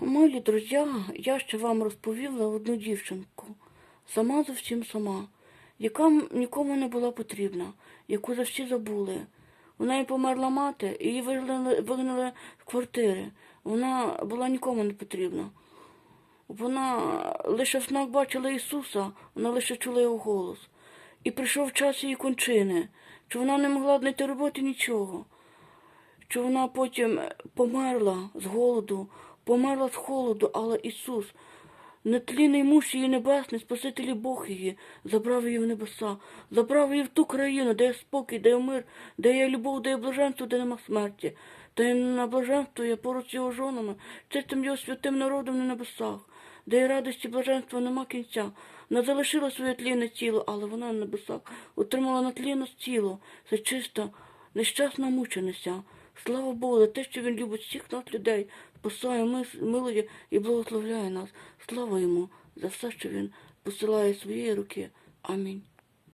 Милі друзі, я ще вам розповіла одну дівчинку, сама зовсім сама, яка нікому не була потрібна, яку за всі забули. У неї померла мати, її вигнали, вигнали з квартири. Вона була нікому не потрібна. Вона лише в снах бачила Ісуса, вона лише чула його голос. І прийшов час її кончини, що вона не могла знайти роботи нічого що вона потім померла з голоду, померла з холоду, але Ісус, нетлінний муж її небесний, Спаситель і Бог її, забрав її в небеса, забрав її в ту країну, де є спокій, де є мир, де є любов, де є блаженство, де нема смерті, де на блаженство є поруч з його жонами, чистим його святим народом на небесах, де є радості блаженства нема кінця. Вона залишила своє тлінне тіло, але вона на небесах отримала натлінне тіло, це чиста, нещасна мучениця. Слава Богу, за те, що він любить всіх нас людей, спасає, милує і благословляє нас. Слава йому за все, що він посилає своєї руки. Амінь.